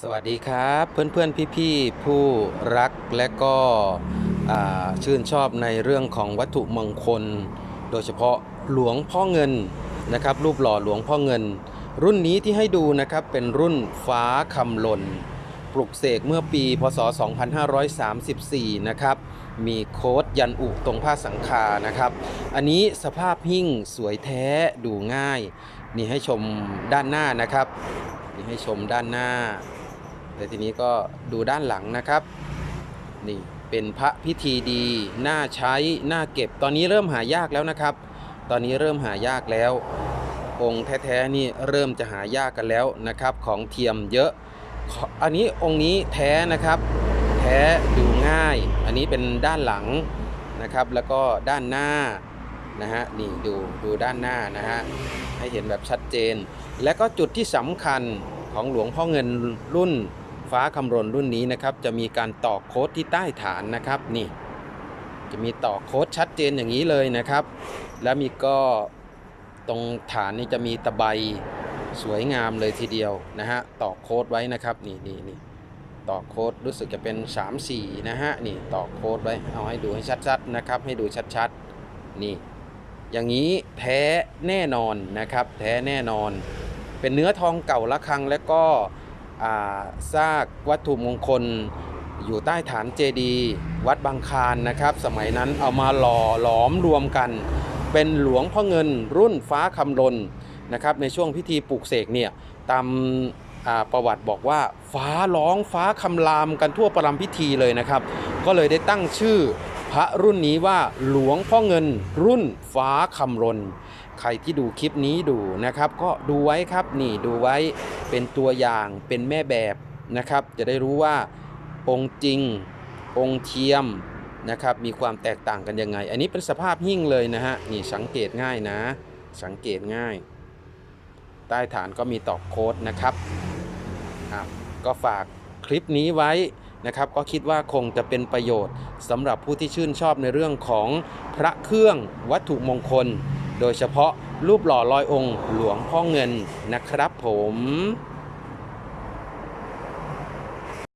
สวัสดีครับเพื่อนๆพี่ๆผู้รักและก็ชื่นชอบในเรื่องของวัตถุมงคล โดยเฉพาะหลวงพ่อเงินนะครับรูปหล่อหลวงพ่อเงิน รุ่นนี้ที่ให้ดูนะครับเป็นรุ่นฟ้าคำลนปลุกเสกเมื่อปีพศ 2534 นะครับ มีโค้ดยันอุตรงผ้าสังคานะครับ อันนี้สภาพหิ้งสวยแท้ดูง่าย นี่ให้ชมด้านหน้านะครับ นี่ให้ชมด้านหน้า แต่ทีนี้ก็ดูด้านหลังนะครับ นี่เป็นพระพิธีดีน่าใช้น่าเก็บ ตอนนี้เริ่มหายากแล้วนะครับ ตอนนี้เริ่มหายากแล้ว องค์แท้ๆนี่เริ่มจะหายากกันแล้วนะครับ ของเทียมเยอะ อันนี้องค์นี้แท้นะครับ แท้ดูง่าย อันนี้เป็นด้านหลังนะครับ แล้วก็ด้านหน้านะฮะนี่ดูดูด้านหน้านะฮะให้เห็นแบบชัดเจน และก็จุดที่สำคัญของหลวงพ่อเงินรุ่น ฟ้าคำรณรุ่นนี้นะครับ จะมีการต่อโค้ดที่ใต้ฐานนะครับนี่ จะมีต่อโค้ดชัดเจนอย่างนี้เลยนะครับ แล้วมีก็ตรงฐานนี่จะมีตะไบสวยงามเลยทีเดียวนะฮะต่อโค้ดไว้นะครับนี่นี่นี่ต่อโค้ดรู้สึกจะเป็น 3 4 นะฮะนี่ต่อโค้ดไว้เอาให้ดูให้ชัดๆนะครับ ให้ดูชัดๆนี่ อย่างนี้แท้แน่นอนนะครับ แท้แน่นอน เป็นเนื้อทองเก่าละครังและก็ ซากวัตถุมงคล อยู่ใต้ฐานเจดีย์วัดบางคารนะครับ สมัยนั้นเอามาหล่อหลอมรวมกัน เป็นหลวงพ่อเงินรุ่นฟ้าคำลนนะครับในช่วงพิธีปลูกเสกเนี่ยตามประวัติบอกว่าฟ้าร้องฟ้าคำรามกันทั่วประรำพิธีเลยนะครับ ก็เลยได้ตั้งชื่อพระรุ่นนี้ว่าหลวงพ่อเงินรุ่นฟ้าคำรน ใครที่ดูคลิปนี้ดูนะครับ ก็ดูไว้ครับนี่ดูไว้เป็นตัวอย่างเป็นแม่แบบนะครับ จะได้รู้ว่าองค์จริง องค์เทียมนะครับ มีความแตกต่างกันยังไง อันนี้เป็นสภาพหิ้งเลยนะฮะนี่สังเกตง่ายนะ สังเกตง่าย ใต้ฐานก็มีตอกโค้ดนะครับอะก็ฝากคลิปนี้ไว้นะครับ ก็คิดว่าคงจะเป็นประโยชน์สำหรับผู้ที่ชื่นชอบในเรื่องของพระเครื่องวัตถุมงคล โดยเฉพาะรูปหล่อลอยองค์หลวงพ่อเงินนะครับผม